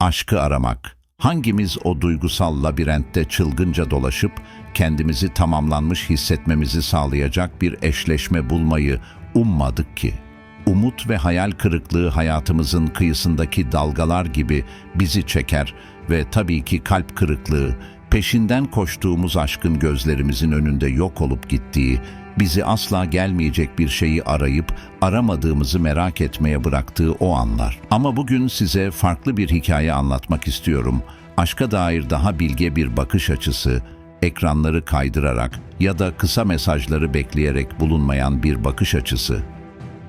aşkı aramak. Hangimiz o duygusal labirentte çılgınca dolaşıp kendimizi tamamlanmış hissetmemizi sağlayacak bir eşleşme bulmayı ummadık ki? Umut ve hayal kırıklığı hayatımızın kıyısındaki dalgalar gibi bizi çeker ve tabii ki kalp kırıklığı, peşinden koştuğumuz aşkın gözlerimizin önünde yok olup gittiği, bizi asla gelmeyecek bir şeyi arayıp aramadığımızı merak etmeye bıraktığı o anlar. Ama bugün size farklı bir hikaye anlatmak istiyorum. Aşka dair daha bilge bir bakış açısı, ekranları kaydırarak ya da kısa mesajları bekleyerek bulunmayan bir bakış açısı.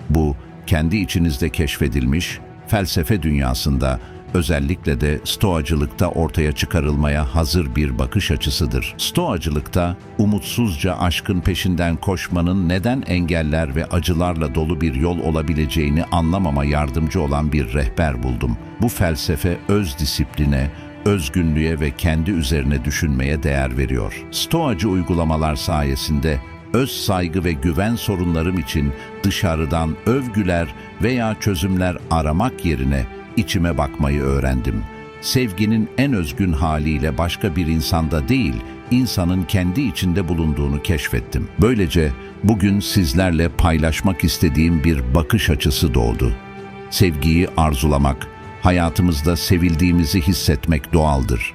Bu, kendi içinizde keşfedilmiş, felsefe dünyasında, özellikle de stoacılıkta ortaya çıkarılmaya hazır bir bakış açısıdır. Stoacılıkta, umutsuzca aşkın peşinden koşmanın neden engeller ve acılarla dolu bir yol olabileceğini anlamama yardımcı olan bir rehber buldum. Bu felsefe öz disipline, özgünlüğe ve kendi üzerine düşünmeye değer veriyor. Stoacı uygulamalar sayesinde öz saygı ve güven sorunlarım için dışarıdan övgüler veya çözümler aramak yerine içime bakmayı öğrendim. Sevginin en özgün haliyle başka bir insanda değil, insanın kendi içinde bulunduğunu keşfettim. Böylece bugün sizlerle paylaşmak istediğim bir bakış açısı doğdu. Sevgiyi arzulamak, hayatımızda sevildiğimizi hissetmek doğaldır.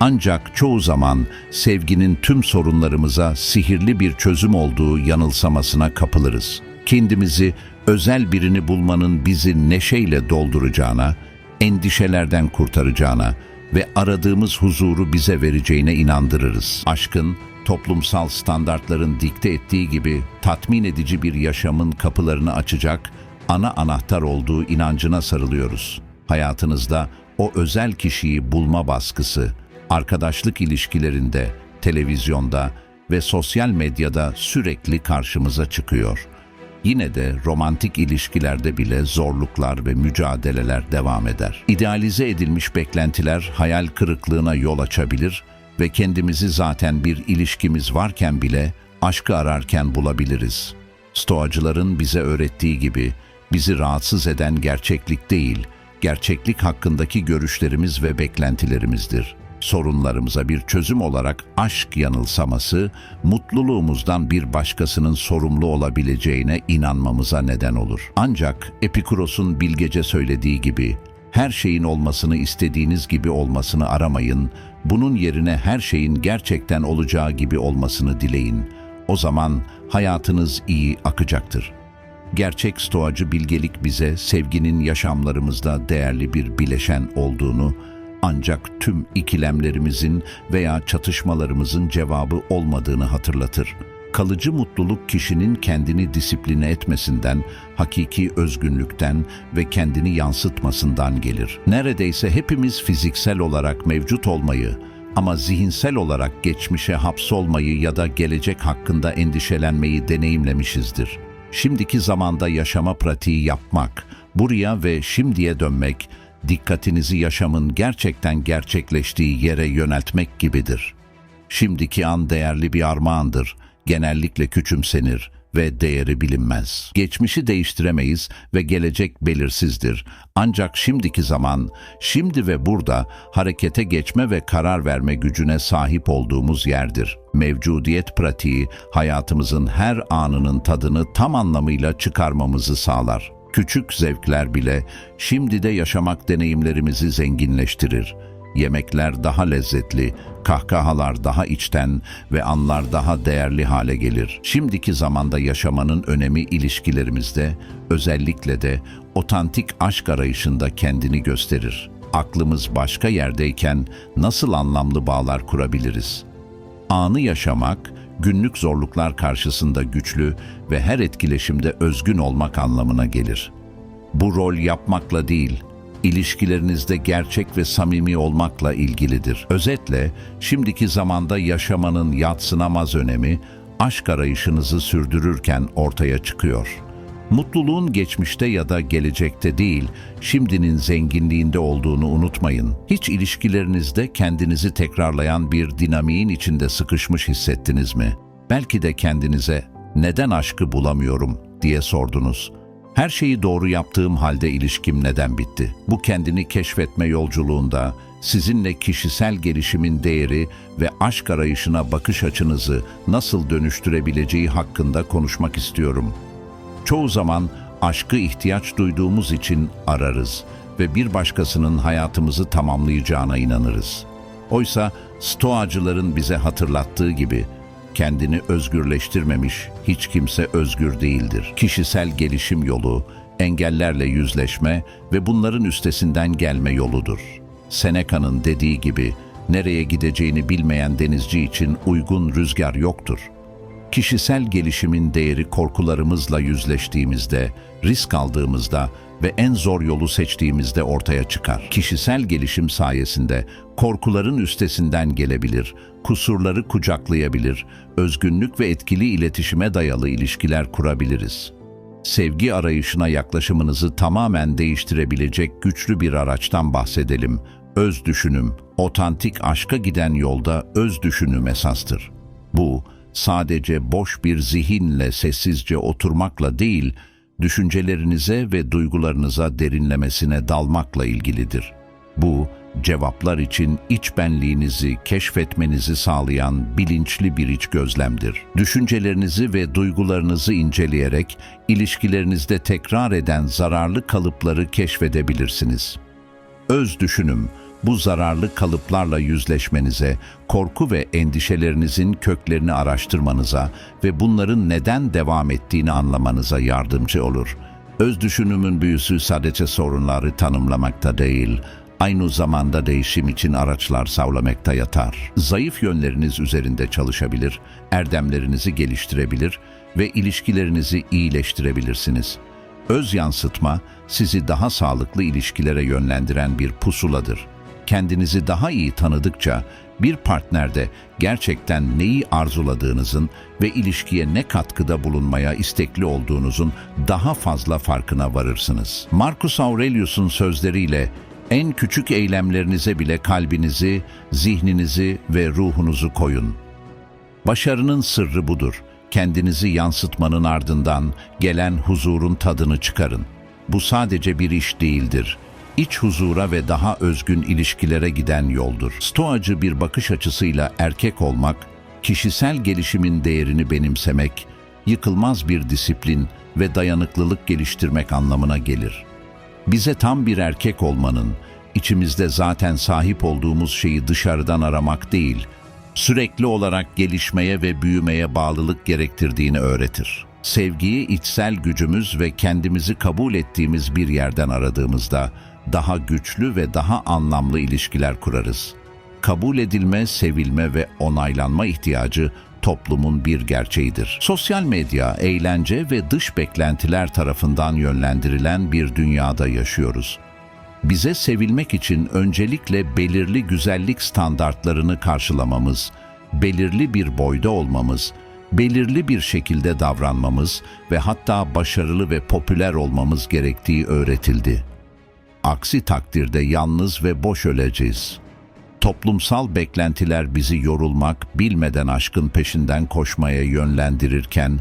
Ancak çoğu zaman sevginin tüm sorunlarımıza sihirli bir çözüm olduğu yanılsamasına kapılırız. Kendimizi özel birini bulmanın bizi neşeyle dolduracağına, endişelerden kurtaracağına ve aradığımız huzuru bize vereceğine inandırırız. Aşkın, toplumsal standartların dikte ettiği gibi tatmin edici bir yaşamın kapılarını açacak ana anahtar olduğu inancına sarılıyoruz. Hayatınızda o özel kişiyi bulma baskısı, arkadaşlık ilişkilerinde, televizyonda ve sosyal medyada sürekli karşımıza çıkıyor. Yine de romantik ilişkilerde bile zorluklar ve mücadeleler devam eder. İdealize edilmiş beklentiler hayal kırıklığına yol açabilir ve kendimizi zaten bir ilişkimiz varken bile aşkı ararken bulabiliriz. Stoacıların bize öğrettiği gibi bizi rahatsız eden gerçeklik değil, gerçeklik hakkındaki görüşlerimiz ve beklentilerimizdir. Sorunlarımıza bir çözüm olarak aşk yanılsaması, mutluluğumuzdan bir başkasının sorumlu olabileceğine inanmamıza neden olur. Ancak Epikuros'un bilgece söylediği gibi, her şeyin olmasını istediğiniz gibi olmasını aramayın, bunun yerine her şeyin gerçekten olacağı gibi olmasını dileyin. O zaman hayatınız iyi akacaktır. Gerçek stoacı bilgelik bize sevginin yaşamlarımızda değerli bir bileşen olduğunu, ancak tüm ikilemlerimizin veya çatışmalarımızın cevabı olmadığını hatırlatır. Kalıcı mutluluk kişinin kendini disipline etmesinden, hakiki özgünlükten ve kendini yansıtmasından gelir. Neredeyse hepimiz fiziksel olarak mevcut olmayı ama zihinsel olarak geçmişe hapsolmayı ya da gelecek hakkında endişelenmeyi deneyimlemişizdir. Şimdiki zamanda yaşama pratiği yapmak, buraya ve şimdiye dönmek, dikkatinizi yaşamın gerçekten gerçekleştiği yere yöneltmek gibidir. Şimdiki an değerli bir armağandır, genellikle küçümsenir ve değeri bilinmez. Geçmişi değiştiremeyiz ve gelecek belirsizdir. Ancak şimdiki zaman, şimdi ve burada harekete geçme ve karar verme gücüne sahip olduğumuz yerdir. Mevcudiyet pratiği hayatımızın her anının tadını tam anlamıyla çıkarmamızı sağlar. Küçük zevkler bile şimdi de yaşamak deneyimlerimizi zenginleştirir. Yemekler daha lezzetli, kahkahalar daha içten ve anlar daha değerli hale gelir. Şimdiki zamanda yaşamanın önemi ilişkilerimizde, özellikle de otantik aşk arayışında kendini gösterir. Aklımız başka yerdeyken nasıl anlamlı bağlar kurabiliriz? Anı yaşamak, günlük zorluklar karşısında güçlü ve her etkileşimde özgün olmak anlamına gelir. Bu rol yapmakla değil, ilişkilerinizde gerçek ve samimi olmakla ilgilidir. Özetle, şimdiki zamanda yaşamanın yatsınamaz önemi, aşk arayışınızı sürdürürken ortaya çıkıyor. Mutluluğun geçmişte ya da gelecekte değil, şimdinin zenginliğinde olduğunu unutmayın. Hiç ilişkilerinizde kendinizi tekrarlayan bir dinamiğin içinde sıkışmış hissettiniz mi? Belki de kendinize neden aşkı bulamıyorum diye sordunuz. Her şeyi doğru yaptığım halde ilişkim neden bitti? Bu kendini keşfetme yolculuğunda sizinle kişisel gelişimin değeri ve aşk arayışına bakış açınızı nasıl dönüştürebileceği hakkında konuşmak istiyorum. Çoğu zaman aşkı ihtiyaç duyduğumuz için ararız ve bir başkasının hayatımızı tamamlayacağına inanırız. Oysa stoacıların bize hatırlattığı gibi kendini özgürleştirmemiş hiç kimse özgür değildir. Kişisel gelişim yolu, engellerle yüzleşme ve bunların üstesinden gelme yoludur. Seneca'nın dediği gibi, nereye gideceğini bilmeyen denizci için uygun rüzgar yoktur. Kişisel gelişimin değeri korkularımızla yüzleştiğimizde, risk aldığımızda ve en zor yolu seçtiğimizde ortaya çıkar. Kişisel gelişim sayesinde korkuların üstesinden gelebilir, kusurları kucaklayabilir, özgünlük ve etkili iletişime dayalı ilişkiler kurabiliriz. Sevgi arayışına yaklaşımınızı tamamen değiştirebilecek güçlü bir araçtan bahsedelim. Öz düşünüm, otantik aşka giden yolda öz düşünüm esastır. Bu, sadece boş bir zihinle sessizce oturmakla değil, düşüncelerinize ve duygularınıza derinlemesine dalmakla ilgilidir. Bu, cevaplar için iç benliğinizi keşfetmenizi sağlayan bilinçli bir iç gözlemdir. Düşüncelerinizi ve duygularınızı inceleyerek ilişkilerinizde tekrar eden zararlı kalıpları keşfedebilirsiniz. Öz düşünüm, bu zararlı kalıplarla yüzleşmenize, korku ve endişelerinizin köklerini araştırmanıza ve bunların neden devam ettiğini anlamanıza yardımcı olur. Öz düşünümün büyüsü sadece sorunları tanımlamakta değil, aynı zamanda değişim için araçlar sağlamakta yatar. Zayıf yönleriniz üzerinde çalışabilir, erdemlerinizi geliştirebilir ve ilişkilerinizi iyileştirebilirsiniz. Öz yansıtma sizi daha sağlıklı ilişkilere yönlendiren bir pusuladır. Kendinizi daha iyi tanıdıkça bir partnerde gerçekten neyi arzuladığınızın ve ilişkiye ne katkıda bulunmaya istekli olduğunuzun daha fazla farkına varırsınız. Marcus Aurelius'un sözleriyle en küçük eylemlerinize bile kalbinizi, zihninizi ve ruhunuzu koyun. Başarının sırrı budur. Kendinizi yansıtmanın ardından gelen huzurun tadını çıkarın. Bu sadece bir iş değildir. İç huzura ve daha özgün ilişkilere giden yoldur. Stoacı bir bakış açısıyla erkek olmak, kişisel gelişimin değerini benimsemek, yıkılmaz bir disiplin ve dayanıklılık geliştirmek anlamına gelir. Bize tam bir erkek olmanın, içimizde zaten sahip olduğumuz şeyi dışarıdan aramak değil, sürekli olarak gelişmeye ve büyümeye bağlılık gerektirdiğini öğretir. Sevgiyi içsel gücümüz ve kendimizi kabul ettiğimiz bir yerden aradığımızda daha güçlü ve daha anlamlı ilişkiler kurarız. Kabul edilme, sevilme ve onaylanma ihtiyacı toplumun bir gerçeğidir. Sosyal medya, eğlence ve dış beklentiler tarafından yönlendirilen bir dünyada yaşıyoruz. Bize sevilmek için öncelikle belirli güzellik standartlarını karşılamamız, belirli bir boyda olmamız, belirli bir şekilde davranmamız ve hatta başarılı ve popüler olmamız gerektiği öğretildi. Aksi takdirde yalnız ve boş öleceğiz. Toplumsal beklentiler bizi yorulmak, bilmeden aşkın peşinden koşmaya yönlendirirken,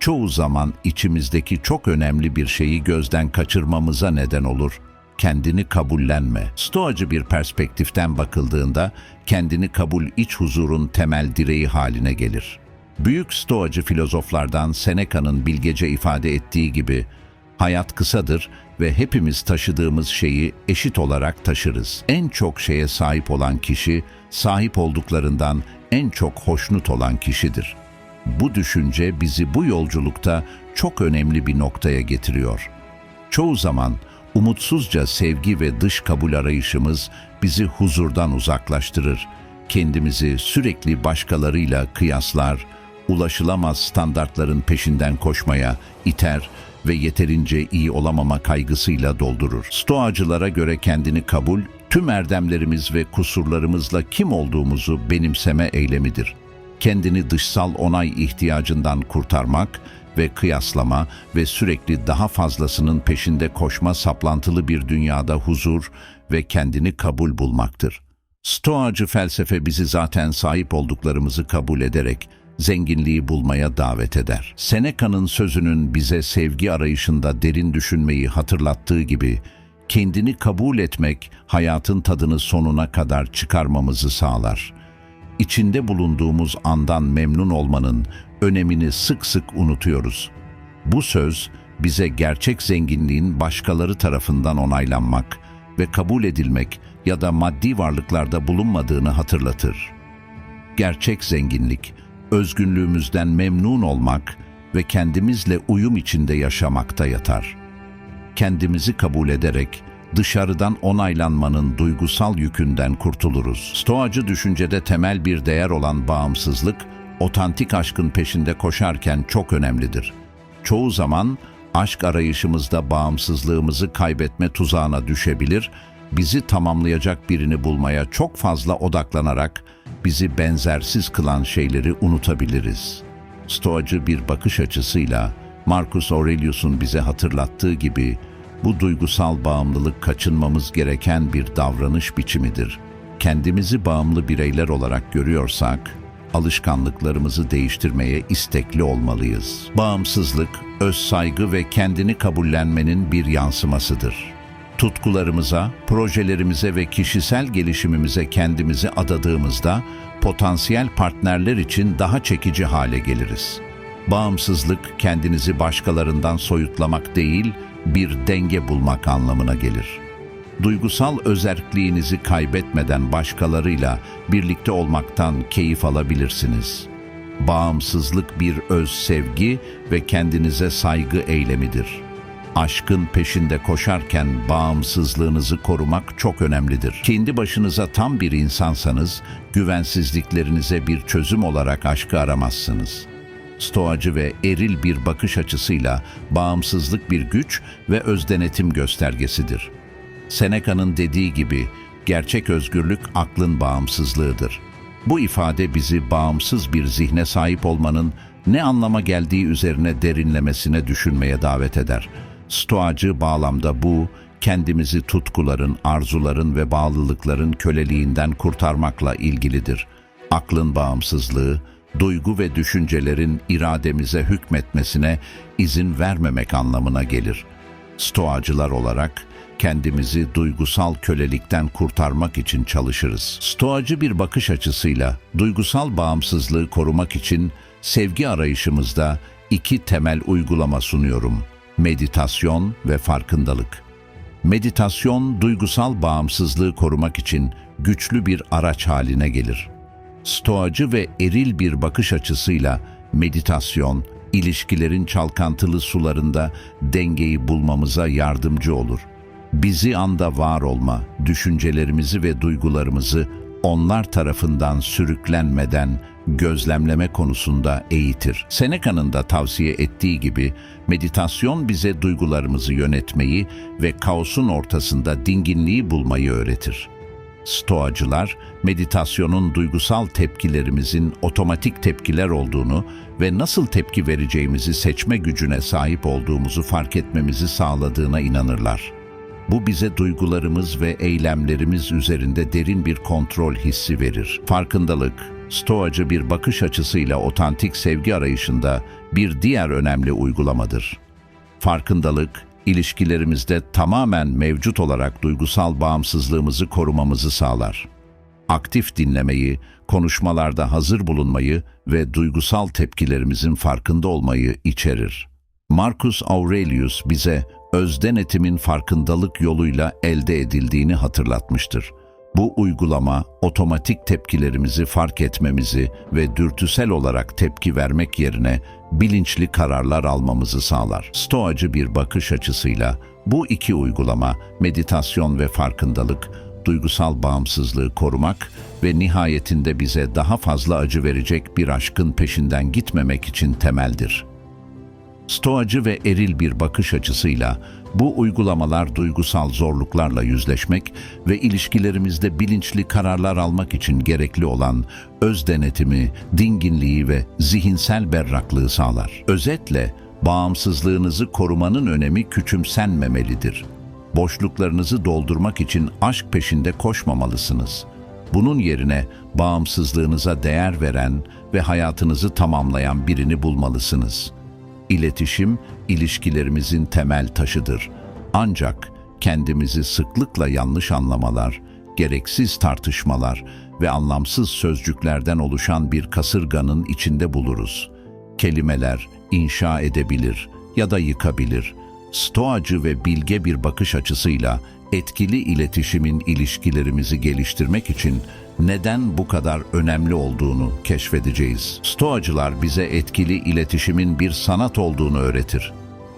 çoğu zaman içimizdeki çok önemli bir şeyi gözden kaçırmamıza neden olur. Kendini kabullenme. Stoacı bir perspektiften bakıldığında, kendini kabul iç huzurun temel direği haline gelir. Büyük stoacı filozoflardan Seneca'nın bilgece ifade ettiği gibi, hayat kısadır ve hepimiz taşıdığımız şeyi eşit olarak taşırız. En çok şeye sahip olan kişi, sahip olduklarından en çok hoşnut olan kişidir. Bu düşünce bizi bu yolculukta çok önemli bir noktaya getiriyor. Çoğu zaman umutsuzca sevgi ve dış kabul arayışımız bizi huzurdan uzaklaştırır. Kendimizi sürekli başkalarıyla kıyaslar, ulaşılamaz standartların peşinden koşmaya iter ve yeterince iyi olamama kaygısıyla doldurur. Stoacılara göre kendini kabul, tüm erdemlerimiz ve kusurlarımızla kim olduğumuzu benimseme eylemidir. Kendini dışsal onay ihtiyacından kurtarmak ve kıyaslama ve sürekli daha fazlasının peşinde koşma saplantılı bir dünyada huzur ve kendini kabul bulmaktır. Stoacı felsefe bizi zaten sahip olduklarımızı kabul ederek zenginliği bulmaya davet eder. Seneca'nın sözünün bize sevgi arayışında derin düşünmeyi hatırlattığı gibi, kendini kabul etmek hayatın tadını sonuna kadar çıkarmamızı sağlar. İçinde bulunduğumuz andan memnun olmanın önemini sık sık unutuyoruz. Bu söz bize gerçek zenginliğin başkaları tarafından onaylanmak ve kabul edilmek ya da maddi varlıklarda bulunmadığını hatırlatır. Gerçek zenginlik, özgünlüğümüzden memnun olmak ve kendimizle uyum içinde yaşamakta yatar. Kendimizi kabul ederek dışarıdan onaylanmanın duygusal yükünden kurtuluruz. Stoacı düşüncede temel bir değer olan bağımsızlık, otantik aşkın peşinde koşarken çok önemlidir. Çoğu zaman aşk arayışımızda bağımsızlığımızı kaybetme tuzağına düşebilir, bizi tamamlayacak birini bulmaya çok fazla odaklanarak bizi benzersiz kılan şeyleri unutabiliriz. Stoacı bir bakış açısıyla Marcus Aurelius'un bize hatırlattığı gibi bu duygusal bağımlılık kaçınmamız gereken bir davranış biçimidir. Kendimizi bağımlı bireyler olarak görüyorsak, alışkanlıklarımızı değiştirmeye istekli olmalıyız. Bağımsızlık, öz saygı ve kendini kabullenmenin bir yansımasıdır. Tutkularımıza, projelerimize ve kişisel gelişimimize kendimizi adadığımızda potansiyel partnerler için daha çekici hale geliriz. Bağımsızlık kendinizi başkalarından soyutlamak değil, bir denge bulmak anlamına gelir. Duygusal özerkliğinizi kaybetmeden başkalarıyla birlikte olmaktan keyif alabilirsiniz. Bağımsızlık bir öz sevgi ve kendinize saygı eylemidir. Aşkın peşinde koşarken bağımsızlığınızı korumak çok önemlidir. Kendi başınıza tam bir insansanız, güvensizliklerinize bir çözüm olarak aşkı aramazsınız. Stoacı ve eril bir bakış açısıyla bağımsızlık bir güç ve özdenetim göstergesidir. Seneca'nın dediği gibi, gerçek özgürlük aklın bağımsızlığıdır. Bu ifade bizi bağımsız bir zihne sahip olmanın ne anlama geldiği üzerine derinlemesine düşünmeye davet eder. Stoacı bağlamda bu, kendimizi tutkuların, arzuların ve bağlılıkların köleliğinden kurtarmakla ilgilidir. Aklın bağımsızlığı, duygu ve düşüncelerin irademize hükmetmesine izin vermemek anlamına gelir. Stoacılar olarak kendimizi duygusal kölelikten kurtarmak için çalışırız. Stoacı bir bakış açısıyla duygusal bağımsızlığı korumak için sevgi arayışımızda iki temel uygulama sunuyorum. Meditasyon ve farkındalık. Meditasyon duygusal bağımsızlığı korumak için güçlü bir araç haline gelir. Stoacı ve eril bir bakış açısıyla meditasyon, ilişkilerin çalkantılı sularında dengeyi bulmamıza yardımcı olur. Bizi anda var olma, düşüncelerimizi ve duygularımızı onlar tarafından sürüklenmeden gözlemleme konusunda eğitir. Seneca'nın da tavsiye ettiği gibi meditasyon bize duygularımızı yönetmeyi ve kaosun ortasında dinginliği bulmayı öğretir. Stoacılar, meditasyonun duygusal tepkilerimizin otomatik tepkiler olduğunu ve nasıl tepki vereceğimizi seçme gücüne sahip olduğumuzu fark etmemizi sağladığına inanırlar. Bu bize duygularımız ve eylemlerimiz üzerinde derin bir kontrol hissi verir. Farkındalık, stoacı bir bakış açısıyla otantik sevgi arayışında bir diğer önemli uygulamadır. Farkındalık, ilişkilerimizde tamamen mevcut olarak duygusal bağımsızlığımızı korumamızı sağlar. Aktif dinlemeyi, konuşmalarda hazır bulunmayı ve duygusal tepkilerimizin farkında olmayı içerir. Marcus Aurelius bize öz denetimin farkındalık yoluyla elde edildiğini hatırlatmıştır. Bu uygulama otomatik tepkilerimizi fark etmemizi ve dürtüsel olarak tepki vermek yerine bilinçli kararlar almamızı sağlar. Stoacı bir bakış açısıyla bu iki uygulama, meditasyon ve farkındalık, duygusal bağımsızlığı korumak ve nihayetinde bize daha fazla acı verecek bir aşkın peşinden gitmemek için temeldir. Stoacı ve eril bir bakış açısıyla bu uygulamalar duygusal zorluklarla yüzleşmek ve ilişkilerimizde bilinçli kararlar almak için gerekli olan öz denetimi, dinginliği ve zihinsel berraklığı sağlar. Özetle, bağımsızlığınızı korumanın önemi küçümsenmemelidir. Boşluklarınızı doldurmak için aşk peşinde koşmamalısınız. Bunun yerine bağımsızlığınıza değer veren ve hayatınızı tamamlayan birini bulmalısınız. İletişim, ilişkilerimizin temel taşıdır. Ancak kendimizi sıklıkla yanlış anlamalar, gereksiz tartışmalar ve anlamsız sözcüklerden oluşan bir kasırganın içinde buluruz. Kelimeler inşa edebilir ya da yıkabilir. Stoacı ve bilge bir bakış açısıyla etkili iletişimin ilişkilerimizi geliştirmek için neden bu kadar önemli olduğunu keşfedeceğiz. Stoacılar bize etkili iletişimin bir sanat olduğunu öğretir.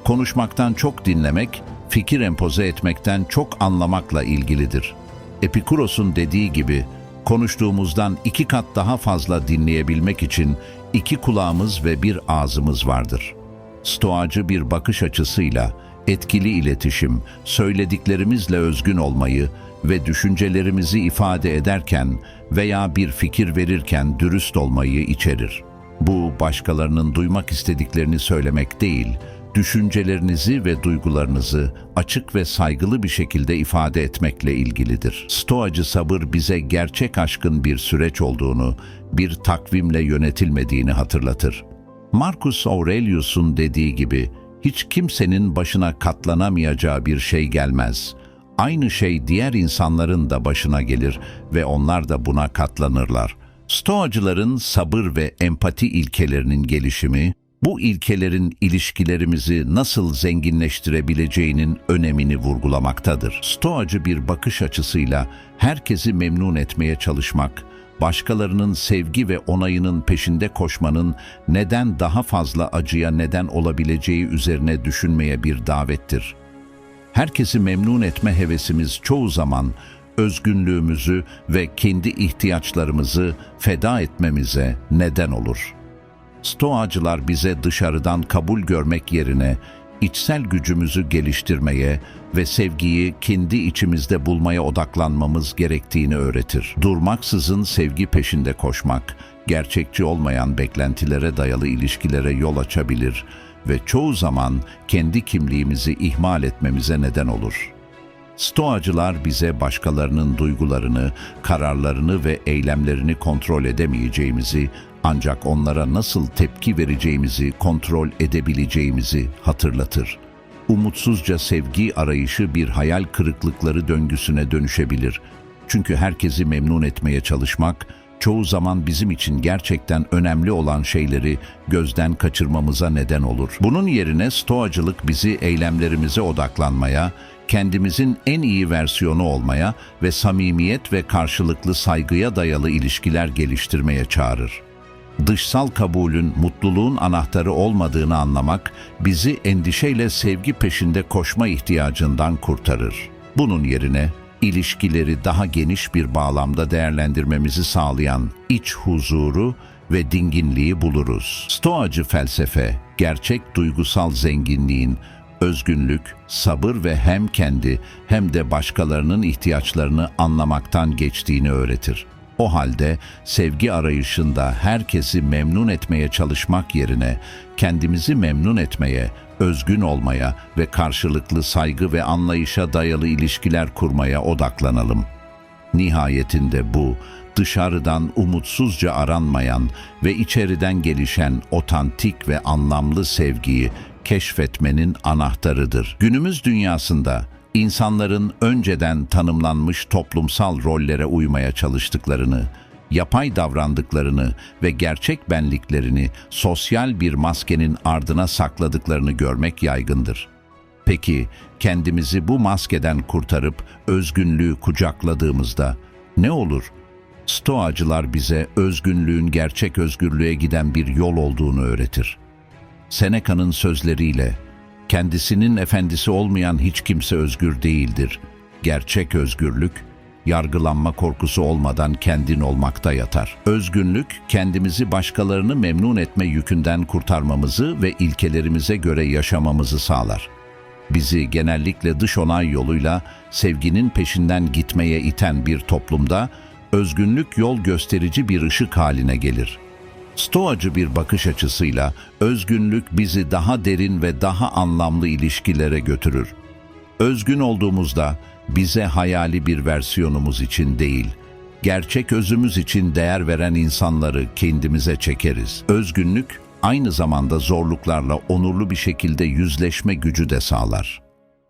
Konuşmaktan çok dinlemek, fikir empoze etmekten çok anlamakla ilgilidir. Epikuros'un dediği gibi, konuştuğumuzdan iki kat daha fazla dinleyebilmek için iki kulağımız ve bir ağzımız vardır. Stoacı bir bakış açısıyla etkili iletişim, söylediklerimizle özgün olmayı ve düşüncelerimizi ifade ederken veya bir fikir verirken dürüst olmayı içerir. Bu başkalarının duymak istediklerini söylemek değil, düşüncelerinizi ve duygularınızı açık ve saygılı bir şekilde ifade etmekle ilgilidir. Stoacı sabır bize gerçek aşkın bir süreç olduğunu, bir takvimle yönetilmediğini hatırlatır. Marcus Aurelius'un dediği gibi, hiç kimsenin başına katlanamayacağı bir şey gelmez. Aynı şey diğer insanların da başına gelir ve onlar da buna katlanırlar. Stoacıların sabır ve empati ilkelerinin gelişimi, bu ilkelerin ilişkilerimizi nasıl zenginleştirebileceğinin önemini vurgulamaktadır. Stoacı bir bakış açısıyla herkesi memnun etmeye çalışmak, başkalarının sevgi ve onayının peşinde koşmanın neden daha fazla acıya neden olabileceği üzerine düşünmeye bir davettir. Herkesi memnun etme hevesimiz çoğu zaman özgünlüğümüzü ve kendi ihtiyaçlarımızı feda etmemize neden olur.'' Stoacılar bize dışarıdan kabul görmek yerine içsel gücümüzü geliştirmeye ve sevgiyi kendi içimizde bulmaya odaklanmamız gerektiğini öğretir. Durmaksızın sevgi peşinde koşmak, gerçekçi olmayan beklentilere dayalı ilişkilere yol açabilir ve çoğu zaman kendi kimliğimizi ihmal etmemize neden olur. Stoacılar bize başkalarının duygularını, kararlarını ve eylemlerini kontrol edemeyeceğimizi ancak onlara nasıl tepki vereceğimizi kontrol edebileceğimizi hatırlatır. Umutsuzca sevgi arayışı bir hayal kırıklıkları döngüsüne dönüşebilir. Çünkü herkesi memnun etmeye çalışmak, çoğu zaman bizim için gerçekten önemli olan şeyleri gözden kaçırmamıza neden olur. Bunun yerine stoacılık bizi eylemlerimize odaklanmaya, kendimizin en iyi versiyonu olmaya ve samimiyet ve karşılıklı saygıya dayalı ilişkiler geliştirmeye çağırır dışsal kabulün mutluluğun anahtarı olmadığını anlamak bizi endişeyle sevgi peşinde koşma ihtiyacından kurtarır. Bunun yerine ilişkileri daha geniş bir bağlamda değerlendirmemizi sağlayan iç huzuru ve dinginliği buluruz. Stoacı felsefe, gerçek duygusal zenginliğin özgünlük, sabır ve hem kendi hem de başkalarının ihtiyaçlarını anlamaktan geçtiğini öğretir. O halde sevgi arayışında herkesi memnun etmeye çalışmak yerine kendimizi memnun etmeye, özgün olmaya ve karşılıklı saygı ve anlayışa dayalı ilişkiler kurmaya odaklanalım. Nihayetinde bu, dışarıdan umutsuzca aranmayan ve içeriden gelişen otantik ve anlamlı sevgiyi keşfetmenin anahtarıdır. Günümüz dünyasında insanların önceden tanımlanmış toplumsal rollere uymaya çalıştıklarını, yapay davrandıklarını ve gerçek benliklerini sosyal bir maskenin ardına sakladıklarını görmek yaygındır. Peki kendimizi bu maskeden kurtarıp özgünlüğü kucakladığımızda ne olur? Stoacılar bize özgünlüğün gerçek özgürlüğe giden bir yol olduğunu öğretir. Seneca'nın sözleriyle Kendisinin efendisi olmayan hiç kimse özgür değildir. Gerçek özgürlük, yargılanma korkusu olmadan kendin olmakta yatar. Özgünlük, kendimizi başkalarını memnun etme yükünden kurtarmamızı ve ilkelerimize göre yaşamamızı sağlar. Bizi genellikle dış onay yoluyla sevginin peşinden gitmeye iten bir toplumda özgünlük yol gösterici bir ışık haline gelir.'' Stoacı bir bakış açısıyla özgünlük bizi daha derin ve daha anlamlı ilişkilere götürür. Özgün olduğumuzda bize hayali bir versiyonumuz için değil, Gerçek özümüz için değer veren insanları kendimize çekeriz. Özgünlük aynı zamanda zorluklarla onurlu bir şekilde yüzleşme gücü de sağlar.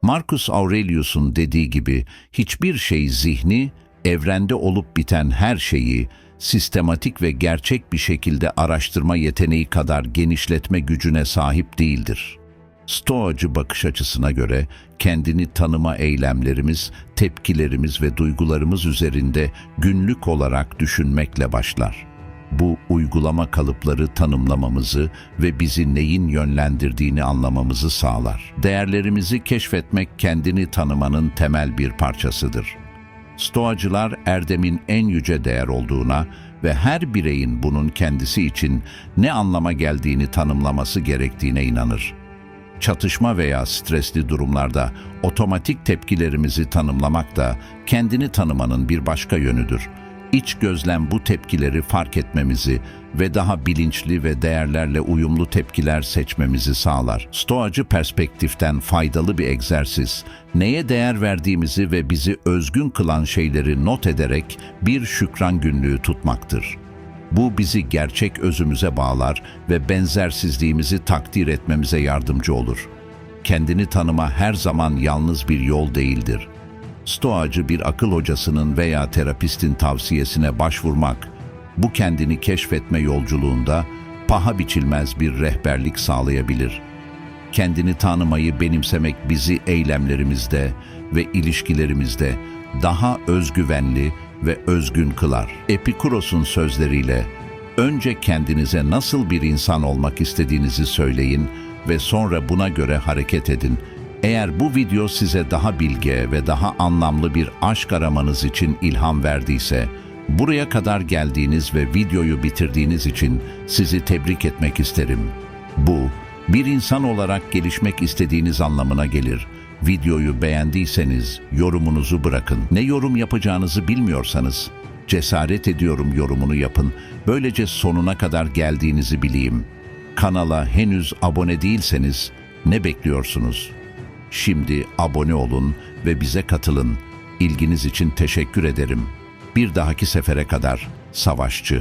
Marcus Aurelius'un dediği gibi hiçbir şey zihni, evrende olup biten her şeyi sistematik ve gerçek bir şekilde araştırma yeteneği kadar genişletme gücüne sahip değildir. Stoacı bakış açısına göre kendini tanıma eylemlerimiz, tepkilerimiz ve duygularımız üzerinde günlük olarak düşünmekle başlar. Bu uygulama kalıpları tanımlamamızı ve bizi neyin yönlendirdiğini anlamamızı sağlar. Değerlerimizi keşfetmek kendini tanımanın temel bir parçasıdır. Stoacılar erdemin en yüce değer olduğuna ve her bireyin bunun kendisi için ne anlama geldiğini tanımlaması gerektiğine inanır. Çatışma veya stresli durumlarda otomatik tepkilerimizi tanımlamak da kendini tanımanın bir başka yönüdür. İç gözlem bu tepkileri fark etmemizi ve daha bilinçli ve değerlerle uyumlu tepkiler seçmemizi sağlar. Stoacı perspektiften faydalı bir egzersiz, neye değer verdiğimizi ve bizi özgün kılan şeyleri not ederek bir şükran günlüğü tutmaktır. Bu bizi gerçek özümüze bağlar ve benzersizliğimizi takdir etmemize yardımcı olur. Kendini tanıma her zaman yalnız bir yol değildir. Stoacı bir akıl hocasının veya terapistin tavsiyesine başvurmak, bu kendini keşfetme yolculuğunda paha biçilmez bir rehberlik sağlayabilir. Kendini tanımayı benimsemek bizi eylemlerimizde ve ilişkilerimizde daha özgüvenli ve özgün kılar. Epikuros'un sözleriyle önce kendinize nasıl bir insan olmak istediğinizi söyleyin ve sonra buna göre hareket edin. Eğer bu video size daha bilge ve daha anlamlı bir aşk aramanız için ilham verdiyse, buraya kadar geldiğiniz ve videoyu bitirdiğiniz için sizi tebrik etmek isterim. Bu, bir insan olarak gelişmek istediğiniz anlamına gelir. Videoyu beğendiyseniz yorumunuzu bırakın. Ne yorum yapacağınızı bilmiyorsanız, cesaret ediyorum yorumunu yapın. Böylece sonuna kadar geldiğinizi bileyim. Kanala henüz abone değilseniz ne bekliyorsunuz? Şimdi abone olun ve bize katılın. İlginiz için teşekkür ederim. Bir dahaki sefere kadar savaşçı.